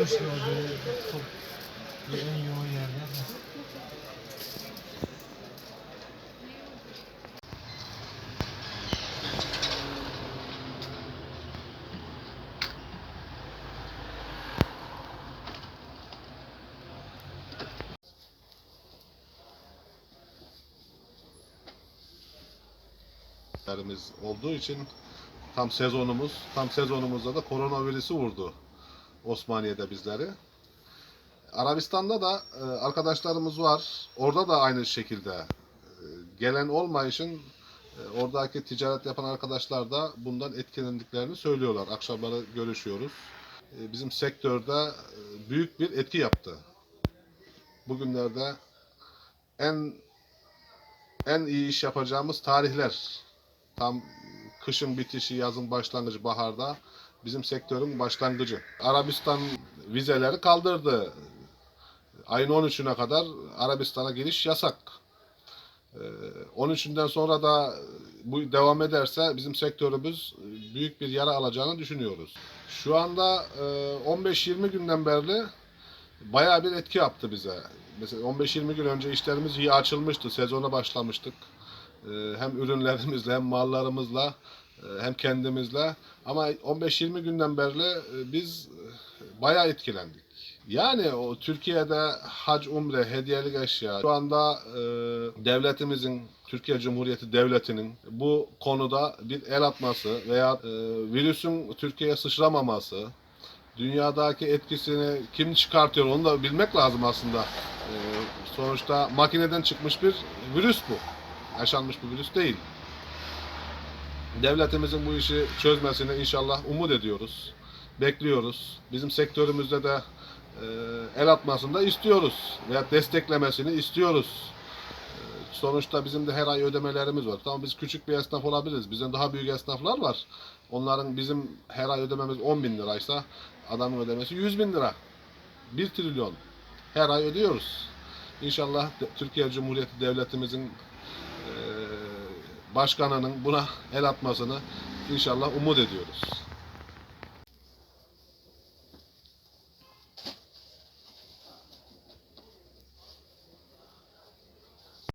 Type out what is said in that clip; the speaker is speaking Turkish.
o böyle çok en yoğun. Yerimiz olduğu için tam sezonumuz, tam sezonumuzda da koronavirüsü vurdu Osmaniye'de bizleri. Arabistan'da da e, arkadaşlarımız var. Orada da aynı şekilde e, gelen olmayışın e, oradaki ticaret yapan arkadaşlar da bundan etkilendiklerini söylüyorlar. Akşamları görüşüyoruz. Bizim sektörde büyük bir etki yaptı. Bugünlerde en en iyi iş yapacağımız tarihler tam kışın bitişi, yazın başlangıcı, baharda bizim sektörün başlangıcı. Arabistan vizeleri kaldırdı. Ayın 13'üne kadar Arabistan'a giriş yasak. Ee, 13'ünden sonra da bu devam ederse bizim sektörümüz büyük bir yara alacağını düşünüyoruz. Şu anda e, 15-20 günden beri bayağı bir etki yaptı bize. Mesela 15-20 gün önce işlerimiz iyi açılmıştı. Sezona başlamıştık. Ee, hem ürünlerimizle hem mallarımızla e, hem kendimizle ama 15-20 günden beri e, biz e, bayağı etkilendik. Yani o Türkiye'de hac umre hediyelik eşya şu anda e, devletimizin Türkiye Cumhuriyeti Devleti'nin bu konuda bir el atması veya e, virüsün Türkiye'ye sıçramaması dünyadaki etkisini kim çıkartıyor onu da bilmek lazım aslında. E, sonuçta makineden çıkmış bir virüs bu yaşanmış bir virüs değil. Devletimizin bu işi çözmesini inşallah umut ediyoruz. Bekliyoruz. Bizim sektörümüzde de e, el atmasını da istiyoruz. Veya desteklemesini istiyoruz. E, sonuçta bizim de her ay ödemelerimiz var. Tamam biz küçük bir esnaf olabiliriz. Bizden daha büyük esnaflar var. Onların bizim her ay ödememiz 10 bin liraysa adamın ödemesi 100 bin lira. 1 trilyon. Her ay ödüyoruz. İnşallah Türkiye Cumhuriyeti Devletimizin eee, başkanının buna el atmasını inşallah umut ediyoruz.